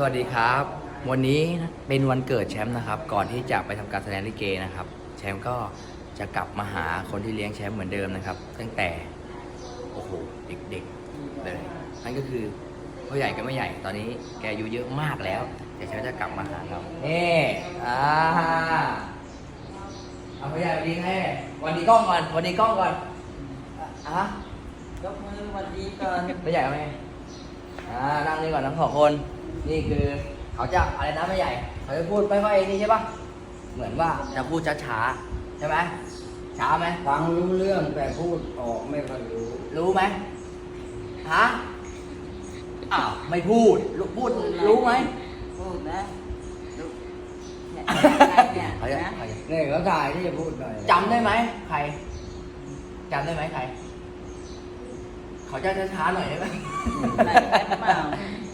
สวัสดีครับ วันนี้เป็นวันเกิดแชมป์นะครับ ก่อนที่จะไปทำการแสดงลิเกนะครับ แชมป์ก็จะกลับมาหาคนที่เลี้ยงแชมป์เหมือนเดิมนะครับ ตั้งแต่โอ้โหเด็กๆเลยนั่นก็คือพ่อใหญ่กับแม่ใหญ่ตอนนี้แกอายุเยอะมากแล้วแต่แชมป์จะกลับมาหาเราเน่อ่าเอาพ่อใหญ่สวัสดีให้วันดีกล้องก่อนวันดีกล้องก่อนอะยกมือสวัสดีก่อนไม่ใหญ่ไหมอ่านั่งนี่ก่อนทั้งสองคน นี่คือเขาจะอะไรนะไม่ใหญ่ เขาจะพูดไม่ค่อยนี่ใช่ปะเหมือนว่าจะพูดช้าๆใช่ไหมช้าไหมฟังรู้เรื่องแต่พูดออกไม่ค่อยรู้ รู้ไหมฮะอ้าวไม่พูดรู้พูดรู้ไหมพูดนะลูกเนี่ยเนี่ยเขาจะนะเขาจะนี่เขาถ่ายที่จะพูดหน่อยจำได้ไหมใครจำได้ไหมใคร เขาจะช้าๆหน่อยได้ไหมไหนแค่เปล่า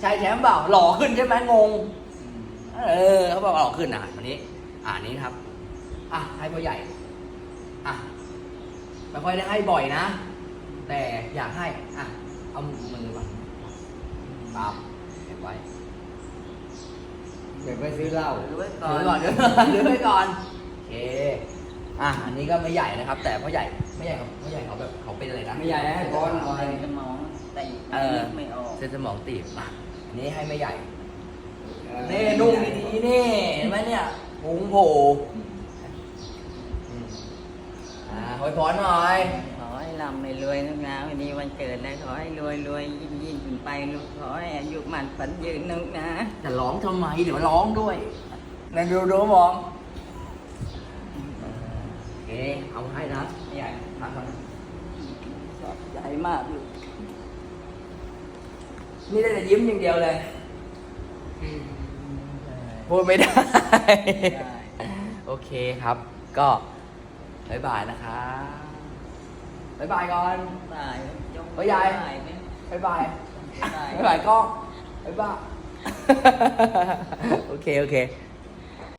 ใช่แชมป์เปล่าหล่อขึ้นใช่ไหมงง เออเขาบอกหล่อขึ้นอะวันนี้ อ่านี้ครับ อะให้พ่อใหญ่อะไม่ค่อยได้ให้บ่อยนะ แต่อยากให้อะเอามือมาปั๊บเก็บไว้เดี๋ยวไปซื้อเหล้าดูไว้ก่ถือนอก่อนถือไว้ก่อนโอเค อะอันนี้ก็ไม่ใหญ่นะครับ แต่พ่อใหญ่ไม่ใหญ่เขาพ่อใหญ่เขาแบบเขาเป็นอะไรนะไม่ใหญ่ให้พรหน่อยใส่สมองแต่เออนึกไม่ออกเส้นสมองตีบอะอันนี้ให้ไม่ใหญ่นี่นุ่งดีๆนี่เห็นไหมเนี่ยพุงโผล่อืมอ่าหอยพรหน่อย ขอให้ร่ำให้รวยนะนะวันนี้วันเกิดนะขอให้รวยรวยยิ่งยิ่งขึ้นไปลูกขอให้อายุมันฝันยืนนึกนะ จะร้องทำไมเดี๋ยวร้องด้วยนั่นดูดูมองโอ เคเอาให้นะไม่ใหญ่พักก่อนนะชอบใจมากลูกนี่ได้แต่ยิ้มอย่างเดียวเลยพูดไม่ได้ โอเคครับ ก็บายบายนะครับบายบายก่อนตายยกเฮ้ยยายตไหมบายบายตายบายบายกล้องบายบายโอเค โอเค